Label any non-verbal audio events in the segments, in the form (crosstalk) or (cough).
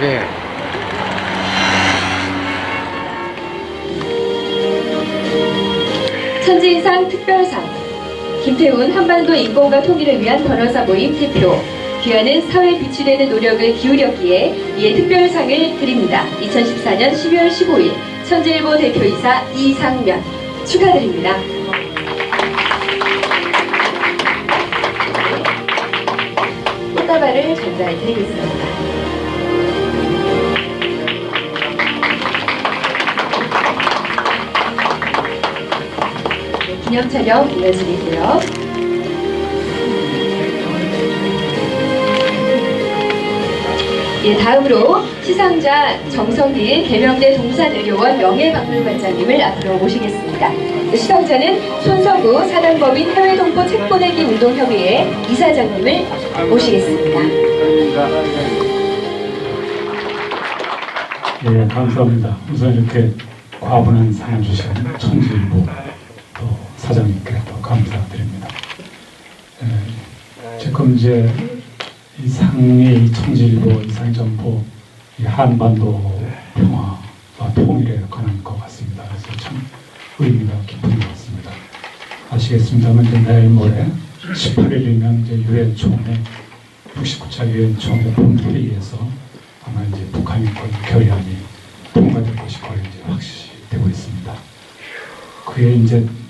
예. 천지인상 특별상 김태훈 한반도 인권과 통일을 위한 변호사 모임 대표 귀하는 사회에 비추되는 노력을 기울였기에 이에 특별상을 드립니다. 2014년 12월 15일 천지일보 대표이사 이상면 축하드립니다. 꽃다발을 전달해 드리겠습니다. 네, 기념 촬영 이어지고요. 예, 다음으로 시상자 정성길 개명대 동산의료원 명예박물관장님을 앞으로 모시겠습니다. 네, 시상자는 손서구 사단법인 해외동포 책보내기 운동협의회 이사장님을 모시겠습니다. 예, 감사합니다. 우선 이렇게 과분한 상을 주신 천지일보 또 사장님께 또 감사드립니다. 예, 지금 이제 이 상이 이 천지일보 이 상이 전부 이 한반도 평화와 통일에 관한 것 같습니다. 그래서 참 의미가 깊은 것 같습니다. 아시겠습니다만 이제 내일 모레 18일이면 이제 유엔 총회 69차 유엔 총회 본회의에서 아마 이제 북한 인권 결의안이 통과될 것이 거의 이제 확실되고 있습니다. 그에 이제 어,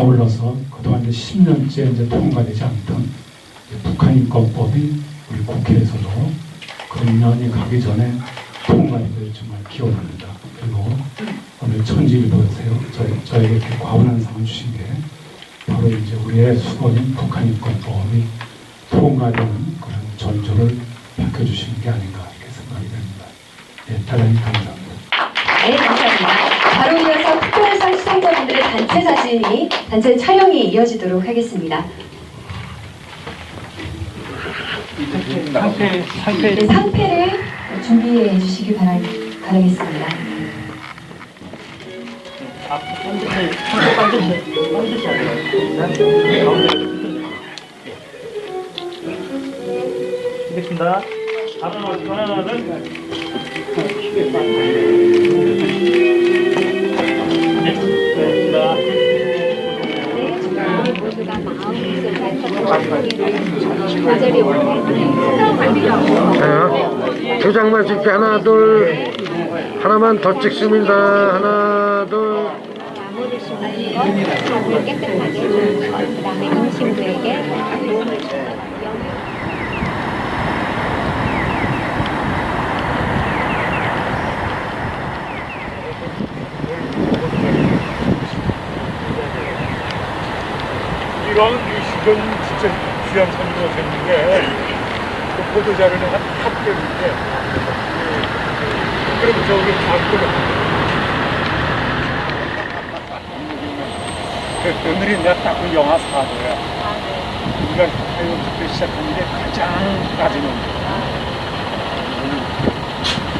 아울러서 그동안 이제 10년째 이제 통과되지 않던 이 북한 인권법이 우리 국회에서도 금년이 가기 전에 통과되길 정말 기원합니다. 그리고 오늘 천지일보에서요 저희, 저에게 이렇게 과분한 상을 주신 게 바로 이제 우리의 수건인 북한 인권법이 통과되는 그런 전조를 밝혀주시는 게 아닌가 이렇게 생각이 됩니다. 예, 대단히 감사합니다. 네, 감사합니다. 바로 이어서 특별상 수상자분들의 단체 사진이 단체 촬영이 이어지도록 하겠습니다. 네, 상패를 준비해 주시기 바라, 바라겠습니다. 알겠습니다. 하나, 하나는 자요. 두 장만 찍게 하나 둘 하나만 더 찍습니다. 하나 둘. 하늘 깨끗하게 유식은 진짜 귀한 선물을 오셨는 게, 그 보도자료는 한 탑급인데, 그럼 저기 잡고 그 오늘이 내가 딱그 영화 사도야. 우리가 배우부터 시작한 게 가장 낮은 놈.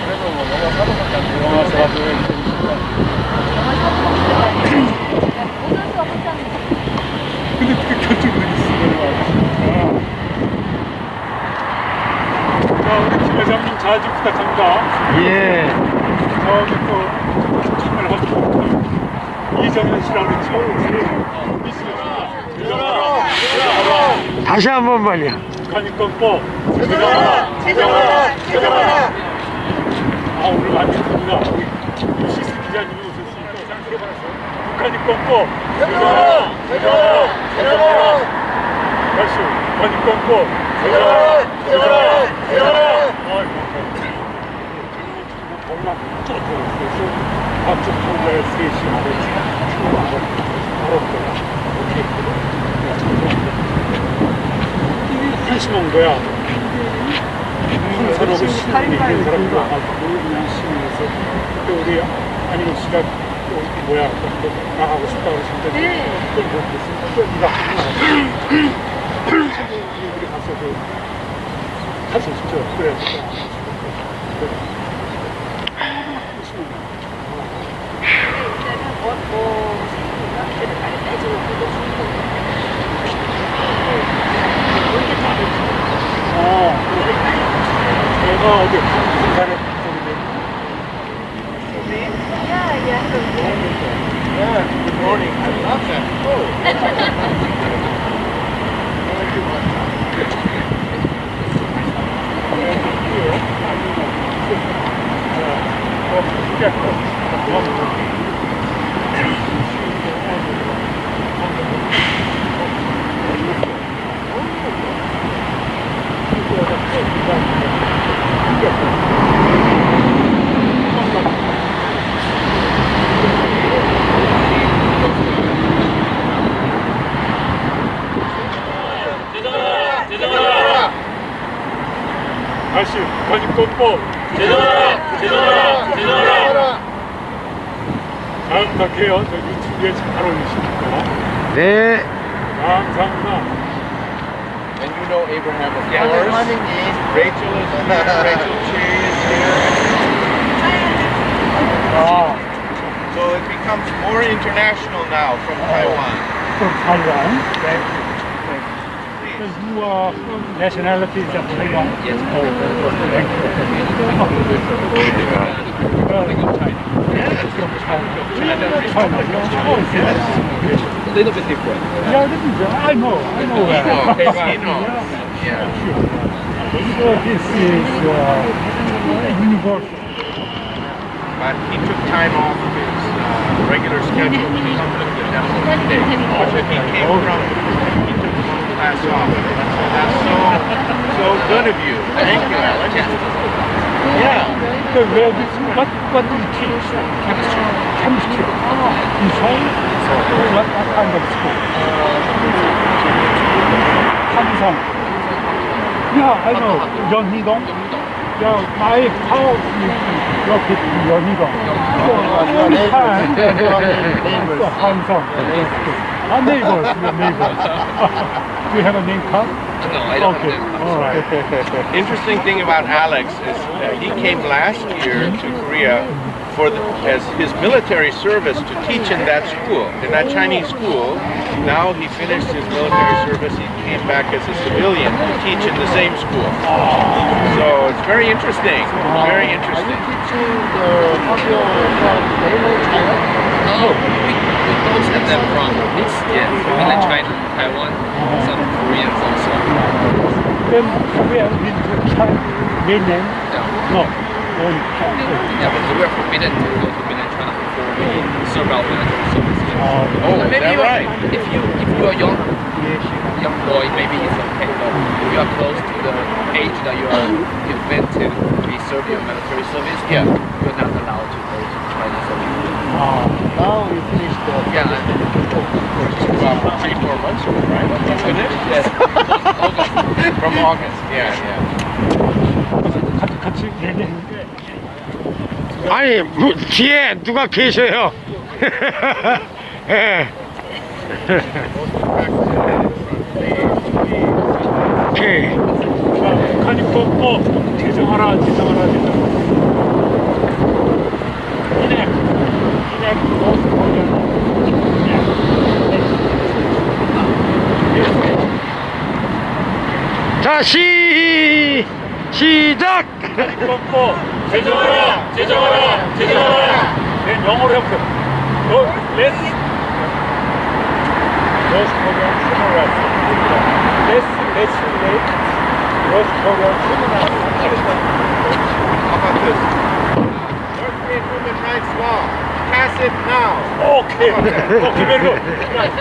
그래도 뭐 영화 사도밖에 안 돼. 영화 사도에 근데 그 결정을 있으면 자, 우리 김 회장님 잘 좀 부탁합니다. 예. 저기 또 참여를 하시고 이정현 씨라고 그랬죠. 미스가 다시 한 번만요. 북한이 꺾고 제정하라 제정하라 제정하라 아 오늘 많이 듭니다. 시스 기자님이 오셨으니까 잘 들어봤어요 북한이 꺾고 제정하라 제정하라 제정하라 다시 북한이 꺾고 제정하라 제정하라 제정하라 아이고 겁나 쫓아오고 앞쪽 통과에 셋이 하고 참 어렵더라 어떻게 이게 한심한 거야 항사라고 신문이 있는 사람도 와가지고 열심히해서 또 우리 안희경 씨가 또 뭐야 또 나가고 싶다고 그러셨는데 또 못했으니까 또 네가 마라 우리 가서 그 가서 진짜 그래 어, しいんだ。 다시 관입권법 제정하라 제정하라 제정하라 다음 갈게요 저 유튜브에 잘 올리시니까 네. 감사합니다 And you know Abraham, of course. Rachel is here. Rachel Chi is here. 아 So it becomes more international now from Taiwan. from Taiwan You are from nationality of Taiwan? Yes. Oh, thank you. From China. China. Oh, yes. A little bit different. Yeah, this is, I know, I know where. Okay, (laughs) you know. Yeah, Yeah. sure. So this is uh, universal. But he took time off his uh, regular schedule to come to the demo today. So he came from, he took off. That's so, so good of you. Thank you, Alex. Yeah. So where what, what do you teach? Chemistry. Chemistry. In Seoul? What, what kind of school? Samsung. Yeah, I know. Yeonhidong. Yeah, my house is located in Yeonhidong. So every time, so Samsung. Our neighbors, your neighbors. do you have a name card? No, I don't Okay, have all right. Interesting thing about Alex is uh, he came last year to Korea for the, as his military service to teach in that school, in that Chinese school. Now he finished his military service. He came back as a civilian to teach in the same school. So it's very interesting. Very interesting. Oh, we, both have them from this, yes, mainland China, Taiwan, some Koreans also. Then we have been to China, mainland? Yeah. No. China. yeah, but we were forbidden to go to mainland China before we serve our military service. Uh, Oh, maybe that are, right? if you if you are young, young boy, maybe it's okay. But if you are close to the age that you are been to be serve your military service, Yeah. you're not allowed to go to China service. uh, Now about three, four months ago, right? Finished? yes, August. From August. Yeah, yeah. 같이, 같이 얘기했는데, 아니 무- 뒤에 누가 계셔요? 예. 오케이. 자, 북한입법 제정하라, 제정하라, 제정하라. 이넥, 이넥, 노스 코리안. 자 시. 시작. 입법법 제정하라, 제정하라, 제정하라. 네, 영어로 해보세요. 너, let's, North Korean human rights. Let's legislate North Korean human rights. How about this? North Korean human rights law. Pass it now. Okay. Okay, very good. Right.